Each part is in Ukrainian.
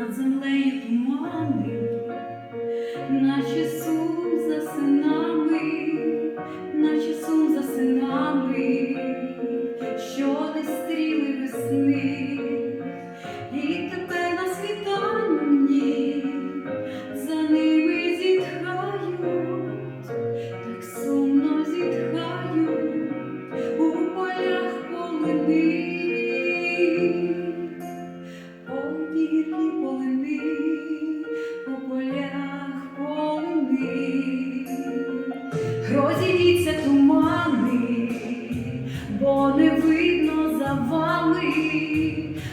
над землею туманною, наче сум за синами, наче сум за синами, що не стріли весни. І тепер розійдіться тумани, бо не видно за вами,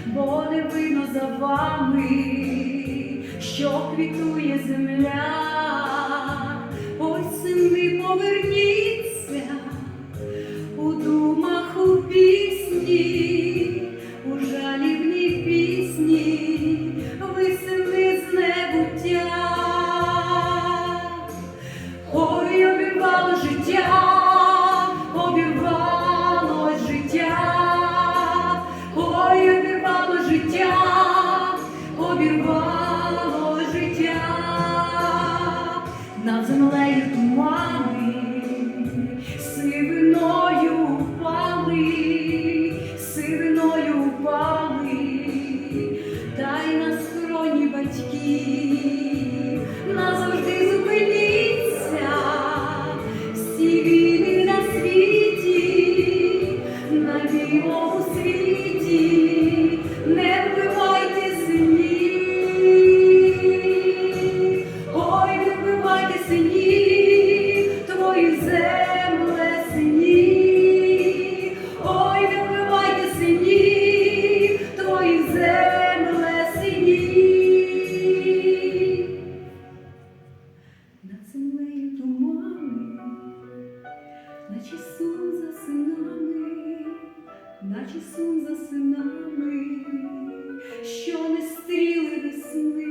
бо не видно за вами, що квітує земля. Життя, обірвало життя, ой, обірвало життя, обірвало життя, над землею тумани, сивиною впали, сивиною впали, та й на скроні сині, твої земле сині, ой, не вбивайте сині, твої земле сині. Над землею тумани, наче сон за синами, наче сон за синами, що не стріли весни.